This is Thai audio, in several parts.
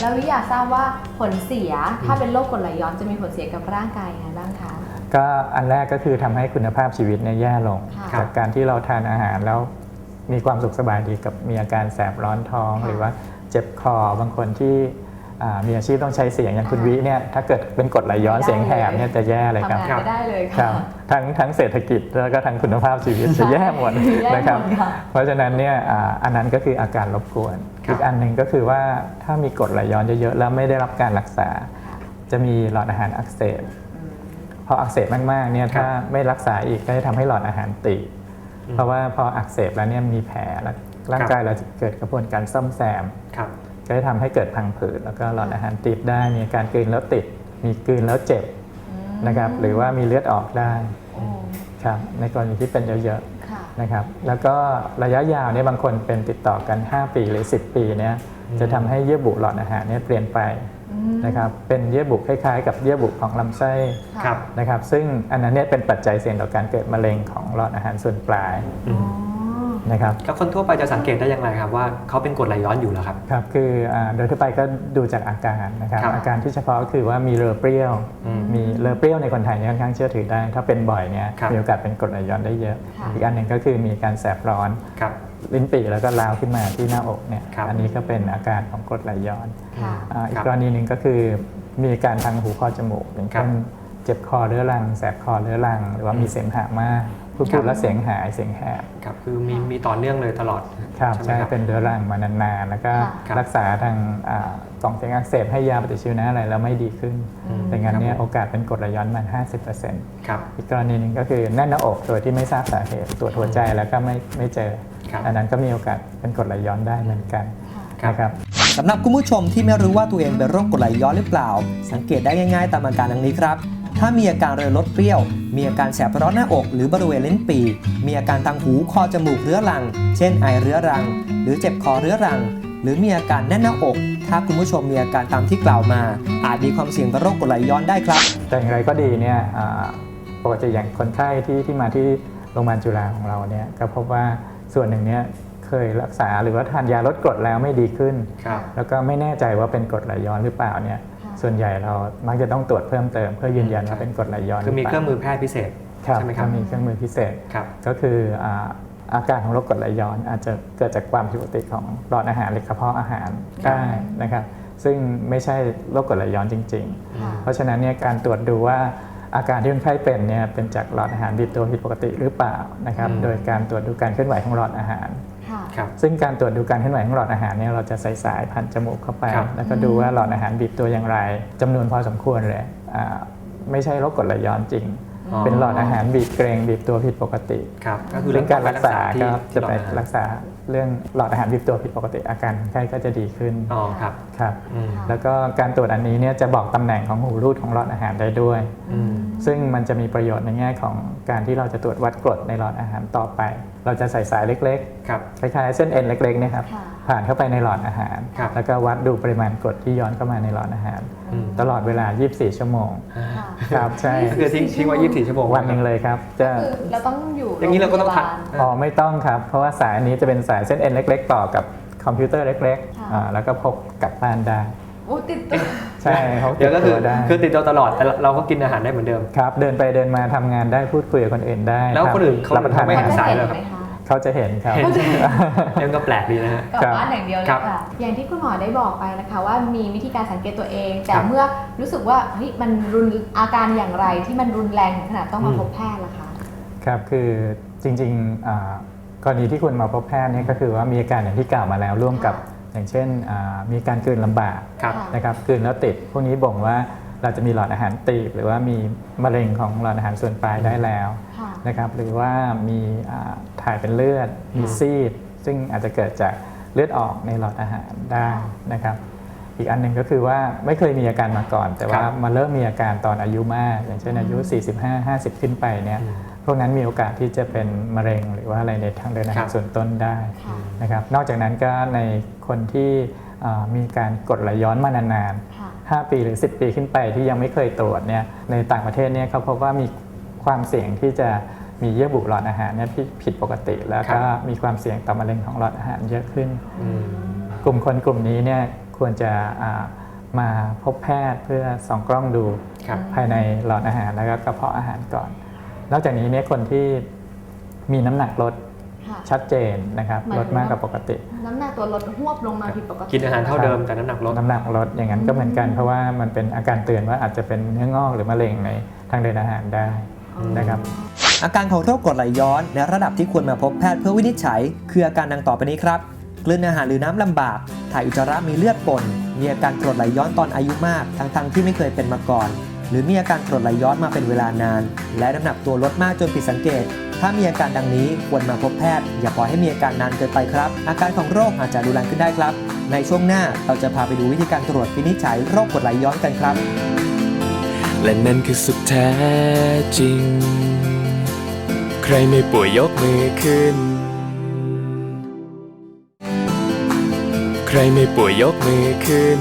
แล้ววิอยากทราบว่าผลเสียถ้าเป็นโรคกรดไหลย้อนจะมีผลเสียกับร่างกายยังไงบ้างคะ ก็อันแรกก็คือทำให้คุณภาพชีวิตเนี่ยแย่ลง ค่ะ จากการที่เราทานอาหารแล้วมีความสุขสบายดีกับมีอาการแสบร้อนท้องค่ะหรือว่าเจ็บคอบางคนที่อ่า มีอาชีพต้องใช้เสียงอย่างคุณค่ะวิเนี่ยถ้าเกิดเป็นกรดไหลย้อนไม่ได้เสียงแหบเนี่ยจะแย่เลยครับทำงานไม่ได้เลยครัค่ะบทั้งทั้งเศรษฐกิจแล้วก็ทั้งคุณภาพชีวิตจะแย่หมดแย่หมดนะครับค่ะเพราะฉะนั้นเนี่ยอ่าอันนั้นก็คืออาการรบกวนครับอีกอันหนึ่งก็คือว่าถ้ามีกรดไหลย้อนเยอะๆแล้วไม่ได้รับการรักษา จะมีหลอดอาหารอักเสบอืมพออักเสบมากๆเนี่ยครับถ้าไม่รักษาอีกก็จะทำให้หลอดอาหารตีบอืมเพราะว่าพออักเสบแล้วเนี่ยมีแผลแล้วร่างครับกายเราจะเกิดกระบวนการซ่อมแซมครับ ก็จะทำให้เกิดพังผืดแล้วก็หลอดอาหารตีบได้ มีอาการกลืนแล้วติด มีกลืนแล้วเจ็บอืมนะครับ หรือว่ามีเลือดออกได้โอ้ครับในกรณีที่เป็นเยอะค่ะๆนะครับ แล้วก็ระยะยาวเนี่ยบางคนเป็นติดต่อกัน 5 ปีหรือ 10 ปีเนี่ยอืมจะทำให้เยื่อบุหลอดอาหารเนี่ยเปลี่ยนไปอืมนะครับเป็นเยื่อบุคล้ายๆ กับเยื่อบุของลำไส้ะครับนะครับ ซึ่งอันนั้นเนี่ยเป็นปัจจัยเสี่ยงต่อการเกิดมะเร็งของหลอดอาหารส่วนปลายอือ๋อม นะครับแล้วคนทั่วไปจะสังเกตได้อย่างไรครับว่าเขาเป็นกรดไหลย้อนอยู่แล้วครับครับคืออ่าโดยทั่วไปก็ดูจากอาการนะครับครับอาการที่เฉพาะก็คือว่ามีเรอเปรี้ยวอืมมีเรอเปรี้ยวในคนไทยเนี่ยค่อนข้างเชื่อถือได้ ถ้าเป็นบ่อยเนี่ยครับมีโอกาสเป็นกรดไหลย้อนได้เยอะค่ะอีกอันหนึ่งก็คือมีการแสบร้อนครับลิ้นปี่แล้วก็ร้าวขึ้นมาที่หน้าอกเนี่ยครับอันนี้ก็เป็นอาการของกรดไหลย้อนค่ะอ่าอีคกรับกรณีหนึ่งก็คือมีอาการทางหูคอจมูกอย่างครัเช่บนเจ็บคอเรื้อรัง แสบคอเรื้อรัง หรือว่ามีเสมหะมาก พูดครัพูบดแล้วเสียงหายเสียงแหบครับคือมีมีต่อเนื่องเลยตลอดครับใช่ไหมใช่ครับเป็นเรื้อรังมานานๆแล้วก็ครับรักษาทางอ่ากล่องเสียงอักเสบให้ยาปฏิชีวนะอะไรแล้วไม่ดีขึ้นอืมดังนั้นเนี่ยครับผมโอกาสเป็นกรดไหลย้อนมัน 50%ครับอีกกรณีหนึ่งก็คือแน่นหน้าอกโดยที่ไม่ทราบสาเหตุตรวจหัวใจแล้วก็ไม่ไม่เจอครับอันนั้นก็มีโอกาสเป็นกรดไหลย้อนได้เหมือนกันค่ะนะครับสำหรับคุณผู้ชมที่ไม่รู้ว่าตัวเองเป็นโรคกรดไหลย้อนหรือเปล่า สังเกตได้ง่าย ๆ ตามอาการดังนี้ครับ ถ้ามีอาการเรือลดเปรี้ยว มีอาการแสบร้อนหน้าอก หรือบริเวณลิ้นปี่ มีอาการทางหูคอจมูกเรื้อรัง เช่นไอเรื้อรัง หรือเจ็บคอเรื้อรัง หรือมีอาการแน่นหน้าอก ถ้าคุณผู้ชมมีอาการตามที่กล่าวมา อาจมีความเสี่ยงต่อโรคกรดไหลย้อนได้ครับ แต่อย่างไรก็ดีเนี่ยอ่าปกติอย่างคนไข้ที่ที่มาที่โรงพยาบาลจุฬาของเราเนี่ยก็พบว่าส่วนหนึ่งเนี่ยเคยรักษาหรือว่าทานยาลดกรดแล้วไม่ดีขึ้นครับแล้วก็ไม่แน่ใจว่าเป็นกรดไหลย้อนหรือเปล่าเนี่ยค่ะ ส่วนใหญ่เรามักจะต้องตรวจเพิ่มเติมเพื่อยืนยันว่าเป็นกรดไหลย้อนคือมีหเคปรื่ล่าองมือแพทย์พิเศษครับใช่ไหมครับก็มีเครื่องมือพิเศษครับก็คืออ่าอาการของโรคกรดไหลย้อน อาจจะเกิดจากความผิดปกติของหลอดอาหารหรือกระเพาะอาหารได้นะครับ ซึ่งไม่ใช่โรคกรดไหลย้อนจริงๆค่ะเพราะฉะนั้นเนี่ยการตรวจดูว่าอาการที่คนไข้เป็นเนี่ยเป็นจากหลอดอาหารบีบตัวผิดปกติหรือเปล่านะครับอืมโดยการตรวจดูการเคลื่อนไหวของหลอดอาหารค่ะครับ ซึ่งการตรวจดูการเคลื่อนไหวของหลอดอาหารเนี่ยเราจะใส่สายผ่านจมูกเข้าไปครับแล้วก็ดูว่าหลอดอาหารบีบตัวอย่างไรจำนวนพอสมควรเลยอ่าไม่ใช่โรคกรดไหลย้อนจริงอ๋อเป็นหลอดอาหารบีบเกรงบีบตัวผิดปกติครับก็คือซึ่งการรักษาที่ก็จะไปที่รักษาเรื่องหลอดอาหารบีบตัวผิดปกติอาการคนไข้ก็จะดีขึ้นอ๋อครับครับอืมแล้วก็การตรวจอันนี้เนี่ยจะบอกตำแหน่งของหูรูดของหลอดอาหารได้ด้วยอืม ซึ่งมันจะมีประโยชน์ในแง่ของการที่เราจะตรวจวัดกรดในหลอดอาหารต่อไป เราจะใส่สายเล็กครับๆคล้ายๆเส้นเอ็นเล็กๆเนะครับค่ะผ่านเข้าไปในหลอดอาหารครับแล้วก็วัดดูปริมาณกรดที่ย้อนเข้ามาในหลอดอาหารอืมตลอดเวลา 24 ชั่วโมงอ่าค่ะครับใช่คือทิ้งทิ้งไว้24 ชั่วโมงวันหนึ่งเลยครับจะคือเราต้องอยู่อย่างนี้เราก็ต้องทักโรงพยาบาลอ๋อไม่ต้องครับ เพราะว่าสายอันนี้จะเป็นสายเส้นเอ็นเล็ก ๆ ต่อกับคอมพิวเตอร์เล็กค่ะๆอ่าแล้วก็พกกลับบ้านได้ โอ้ติดตัวใช่เขาเดี๋ยวก็คือติดตัวได้คือติดตัวตลอดแต่เราก็กินอาหารได้เหมือนเดิม ครับ เดินไปเดินมาทำงานได้พูดคุยกับคนอื่นได้แล้วรับคนอื่นเขารับประทานไม่อาเห็หารนสายเห็นเลยไหมคะเขาจะเห็นครับ เห็น เรื่องก็แปลกดีนะฮะ กลับบ้านอย่างเดียวเลยครับค่ะ อย่างที่คุณหมอได้บอกไปนะคะ ว่ามีวิธีการสังเกตตัวเอง แต่ครับ เมื่อรู้สึกว่าเฮ้ยมันรุนอาการอย่างไรที่มันรุนแรงถึงขนาดต้องมาอืมพบแพทย์ล่ะคะ ครับคือจริงๆอ่ากรณีที่คุณมาพบแพทย์เนี่ยก็คือว่ามีอาการอย่างที่กล่าวมาแล้วร่วมกับ อย่างเช่นอ่ามีการกลืนลำบากครับค่ะนะครับกลืนแล้วติด พวกนี้บ่งว่าเราจะมีหลอดอาหารตีบ หรือว่ามีมะเร็งของหลอดอาหารส่วนปลายได้แล้วค่ะนะครับหรือว่ามีอ่าถ่ายเป็นเลือดมีซีด ซึ่งอาจจะเกิดจากเลือดออกในหลอดอาหารได้นะครับ อีกอันหนึ่งก็คือว่าไม่เคยมีอาการมาก่อน แต่ว่าครับมาเริ่มมีอาการตอนอายุมาก อย่างเช่นอายุ 45-50 ขึ้นไปเนี่ยอืมพ วกนั้นมีโอกาสที่จะเป็นมะเร็งหรือว่าอะไรในทางเดินอาครัหารบส่วนต้นได้ค่ะนะครับ นอกจากนั้นก็ในคนที่อ่ามีการกดไหลย้อนมานานค่ะๆ5 ปีหรือ 10 ปีขึ้นไปที่ยังไม่เคยตรวจเนี่ยในต่างประเทศเนี่ยเขาพบว่ามีความเสี่ยงที่จะมีเยื่อบุหลอดอาหารเนี่ยที่ผิดปกติ แล้วก็มีความเสี่ยงต่อมะเร็งของหลอดอาหารเยอะขึ้นอืมกลุ่มคนกลุ่มนี้เนี่ยควรจะอ่ามาพบแพทย์เพื่อส่องกล้องดูครับภายในหลอดอาหารแล้วก็กระเพาะอาหารก่อน นอกจากนี้เนี่ยคนที่มีน้ำหนักลดค่ะชัดเจนนะครับหมายลถึดงมากว่ากว่าปกติ น้ำหนักตัวลดหวบลงมาผิดปกติกินอาหารเท่าเดิมแต่น้ำหนักลด น้ำหนักลดอย่างนั้นก็เหมือนกันเพราะว่ามันเป็นอาการเตือนว่าอาจจะเป็นเนื้องอกหรือมะเร็งในทางเดินอาหารได้นะครับอาการของโรคกรดไหลย้อนในระดับที่ควรมาพบแพทย์เพื่อวินิจฉัย คืออาการดังต่อไปนี้ครับกลืนอาหารหรือน้ำลำบาก ถ่ายอุจจาระมีเลือดปนมีอาการกรดไหลย้อนตอนอายุมาก ทั้งๆที่ไม่เคยเป็นมาก่อน หรือมีอาการกรดไหลย้อนมาเป็นเวลานาน และน้ำหนักตัวลดมากจนผิดสังเกต ถ้ามีอาการดังนี้ควรมาพบแพทย์ อย่าปล่อยให้มีอาการนานเกินไปครับ อาการของโรคอาจจะรุนแรงขึ้นได้ครับ ในช่วงหน้าเราจะพาไปดูวิธีการตรวจวินิจฉัยโรคกรดไหลย้อนกันครับ และนั่นคือสุดแท้จริง ใครไม่ป่วยยกมือขึ้น ใครไม่ป่วยยกมือขึ้น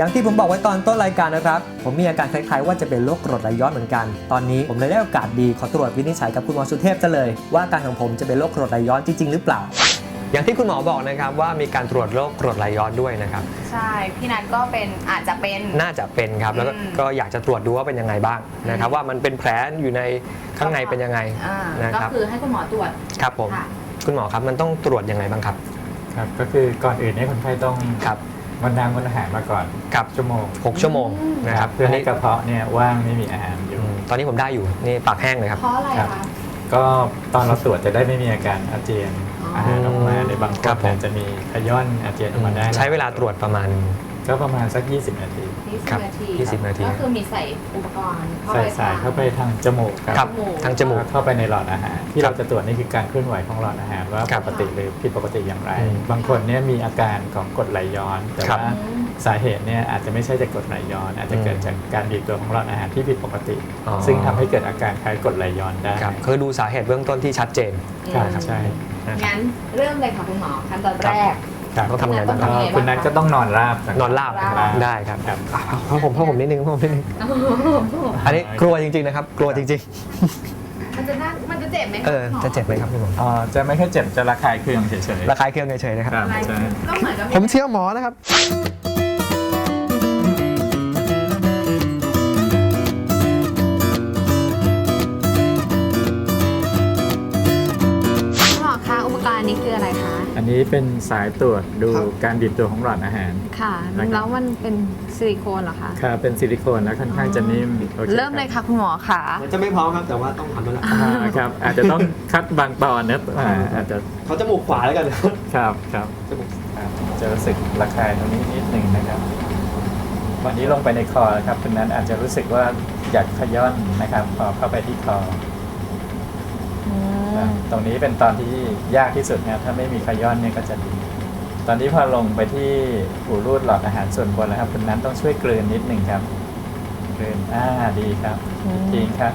อย่างที่ผมบอกไว้ตอนต้นรายการนะครับ ผมมีอาการคล้ายๆว่าจะเป็นโรคกรดไหลย้อนเหมือนกัน ตอนนี้ผมเลยได้โอกาสดีขอตรวจวินิจฉัยกับคุณหมอสุเทพจะเลย ว่าอาการของผมจะเป็นโรคกรดไหลย้อนจริง ๆ หรือเปล่า อย่างที่คุณหมอบอกนะครับว่ามีการตรวจโรคกรดไหลย้อนด้วยนะครับ ใช่ พี่นัทก็เป็นอาจจะเป็น น่าจะเป็นครับแล้วก็อืมก็อยากจะตรวจดูว่าเป็นยังไงบ้างนะครับ ว่ามันเป็นแผลอยู่ในข้างในเป็นยังไงอ่านะก็ครับคือให้คุณหมอตรวจครับผมค่ะ คุณหมอครับมันต้องตรวจยังไงบ้างครับ ครับก็คือก่อนอื่นเนี่ยคนไข้ต้องครับ วันน้ำวันอาหารมาก่อนครับชั่วโมงหกชั่วโมงนะครับเพื่ออันให้นี้กระเพาะเนี่ยว่างไม่มีอาหารอยู่อืมตอนนี้ผมได้อยู่นี่ปากแห้งเลยครับ เพราะอะไรครับ คะก็ตอนเราตรวจจะได้ไม่มีอาการอาเจียนอ๋อออาหารออกมาในบางคครันบผม อาจจะมีขย้อนอาเจียนออกมาได้ ใช้เวลาตรวจประมาณ ก็ประมาณสัก 20 นาทียี่สิครับบนาทียี่สิบนาที ก็คือมีใส่อุปกรณ์เข้าใส่ไปสายเข้าไปทางจมูกครับ ครับทางจมูก เข้าไปในหลอดอาหาร ที่เราจะตรวจนี่คือการเคลื่อนไหวของหลอดอาหารว่าครัปบกติหรือผิดปกติอย่างไร อืมบางคนเนี่ยมีอาการของกรดไหลย้อน แต่ครับว่าสาเหตุเนี่ยอาจจะไม่ใช่จากกรดไหลย้อน อาจจะเกิดจากการบีบตัวของหลอดอาหารที่ผิดปกติ อ๋อ ซึ่งทำให้เกิดอาการคล้ายกรดไหลย้อนได้ครับคือดูสาเหตุเบื้องต้นที่ชัดเจนครับอืมใช่นะครับงั้นเริ่มเลยค่ะคุณหมอขั้นตอนแรกครับ ต้องทำไงบ้างต้ก็องทำไงบ้างคุณนัทก็ต้องนอนราบก่นอนราบราบได้ครับครับเพราะผมเพราะผมนิดนึงเพราะผมนิดนึงอันนี้กลัวจริงๆนะครับ กลัวจริงมันจะน่ามันจะเจ็บไหมๆเออ จะเจ็บไหมครับคุณหมออ๋อจะไม่ค่อยเจ็บ จะระคายเคืองเฉยๆ ระคายเคืองเฉยๆนะครับครับอะไรใช่ก็เหมือนกับผมเชื่อหมอนะครับ นนี้เป็นสายตรวจดูการบีบตัวของหลอดอาหาร ค่ะนะครับแล้วมันเป็นซิลิโคนเหรอคะครับเป็นซิลิโคนแล้วค่อนข้างจะนิ่มโอคเริ่มเลยค่ะคุณหมอค่ะมันจะไม่พร้อมครับแต่ว่าต้องทำแล้วละอ่าครับอาจจะต้องคัดบางตอนนะอ่าอาจจะเขาจมูกขวาแล้วกันครับครับครับจะรู้สึกระคายตรงนี้นิดหนึ่งนะครับวันนี้ลงไปในคอนะครับคุณนั้นอาจจะรู้สึกว่าอยากขย้อนนะครับพอเข้าไปที่คอ ครับตรงนี้เป็นตอนที่ยากที่สุดนะครับถ้าไม่มีขย้อนเนี่ยก็จะดีตอนนี้พอลงไปที่หูรูดหลอดอาหารส่วนบนแล้วครับคุณนั้นต้องช่วยกลืนนิดหนึ่งครับกลืนอ่าดีครับอืมจริงครับ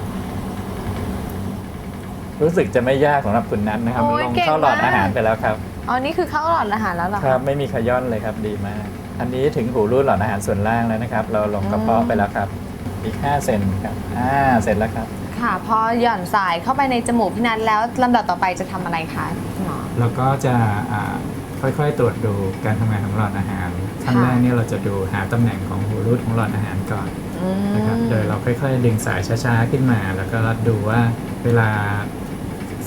รู้สึกจะไม่ยากสำหรับคุณนั้นนะครับโอ้ยลงเก่งเข้าหลอดมาก อาหารไปแล้วครับอ๋อนี่คือเข้าหลอดอาหารแล้วเหรอคคะรับ ไม่มีขย้อนเลยครับดีมาก อันนี้ถึงหูรูดหลอดอาหารส่วนล่างแล้วนะครับ เราลงกระเพาะไปแล้วครับ อีก5เซนครับอ่าเสร็จแล้วครับ ค่ะ พอหย่อนสายเข้าไปในจมูกพี่นัทแล้วลำดับต่อไปจะทำอะไรคะคุณหมอ เราก็จะอ่าค่อยๆ ตรวจดูการทำงานของหลอดอาหารขั้นค่ะ แรกเนี่ยเราจะดูหาตำแหน่งของหูรูดของหลอดอาหารก่อนอืมนะครับโดยเราค่อยๆ ดึงสายช้าๆขึ้นมา แล้วก็ดูว่าเวลา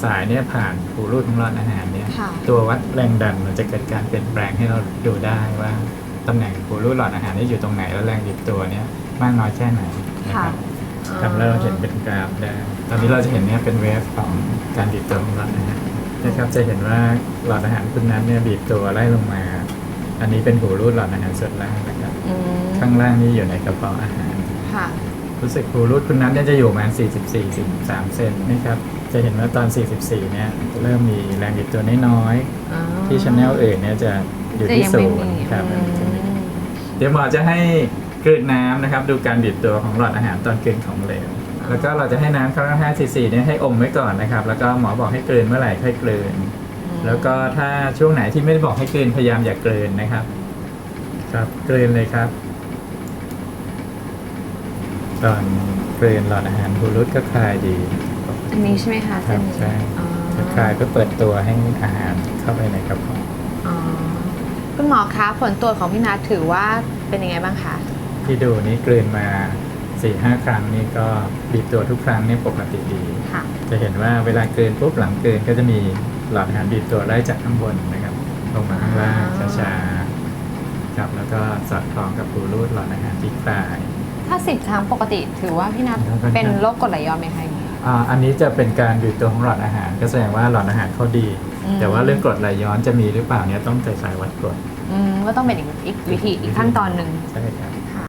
สายเนี่ยผ่านหูรูดของหลอดอาหารเนี่ย ค่ะ ตัววัดแรงดันมันจะเกิดการเปลี่ยนแปลงให้เราดูได้ว่าตำแหน่งหูรูดหลอดอาหารนี่อยู่ตรงไหนแล้วแรงบีบตัวเนี่ยมากน้อยแค่ไหนนะครับ ทำแล้วเราเห็นเป็นกราฟได้ ตอนนี้เราจะเห็นเนี่ยเป็นเวฟของการบีบตัวของหลอดอาหารนะครับจะเห็นว่าหลอดอาหารคุณนั้นเนี่ยบีบตัวไล่ลงมา อันนี้เป็นหูรูดหลอดอาหารส่วนล่างนะครับ อืมข้างล่างนี่อยู่ในกระเพาะอาหาร ค่ะ รู้สึกหูรูดคุณนั้นเนี่ยจะอยู่ประมาณ 44 43 เซนนะครับ จะเห็นว่าตอน 44 เนี่ยเริ่มมีแรงบิดตัวน้อยๆ ที่ชแนลอื่นเนี่ยจะอยู่ที่ศูนย์ครับเดี๋ยวหมอจะให้ก ลืนน้ำนะครับ ดูการบีบตัวของหลอดอาหารตอนกลืนของเหลวแล้วก็เราจะให้น้ำครั้งละ5ซีซีเนี่ยให้อมไว้ก่อนนะครับ แล้วก็หมอบอกให้กลืนเมื่อไหร่ค่อยกลืน แล้วก็ถ้าช่วงไหนที่ไม่ได้บอกให้กลืนพยายามอย่ากลืนนะครับ ครับกลืนเลยครับ ตอนกลืนหลอดอาหารหูรุดก็คลายดีอันนี้ใช่ไหมคะครับเส้นนี้ใช่อ๋อจะคลายเพื่อเปิดตัวให้อาหารเข้าไปในกระเพาะอ๋อคุณหมอคะผลตรวจของพี่นัทถือว่าเป็นยังไงบ้างคะ ที่ดูนี้กลืนมา4ี่ห้าครั้งนี่ก็บีบตัวทุกครั้งนี่ปกติดี ค่ะ จะเห็นว่าเวลากลืนปุ๊บหลังกลืนก็จะมีหลอดอาหารบีบตัวไล่จากข้างบนนะครับลงมาข้างล่างอ๋อ ช้าๆครับแล้วก็สอดคล้องกับรูรูดหลอดอาหารที่ปลาย ถ้าสิบครั้งปกติถือว่าพี่นัทแล้วก็เป็นโรคกรดไหลย้อนไหมคะอย่างนี้ อ่าอันนี้จะเป็นการบีบตัวของหลอดอาหาร ก็แสดงว่าหลอดอาหารเขาดี อืม แต่ว่าเรื่องกรดไหลย้อนจะมีหรือเปล่าเนี่ยต้องใส่สายวัดกรด อืมก็ต้องเป็นอีกอีกวิธีอีกขั้นตอนหนึ่งใช่ครับ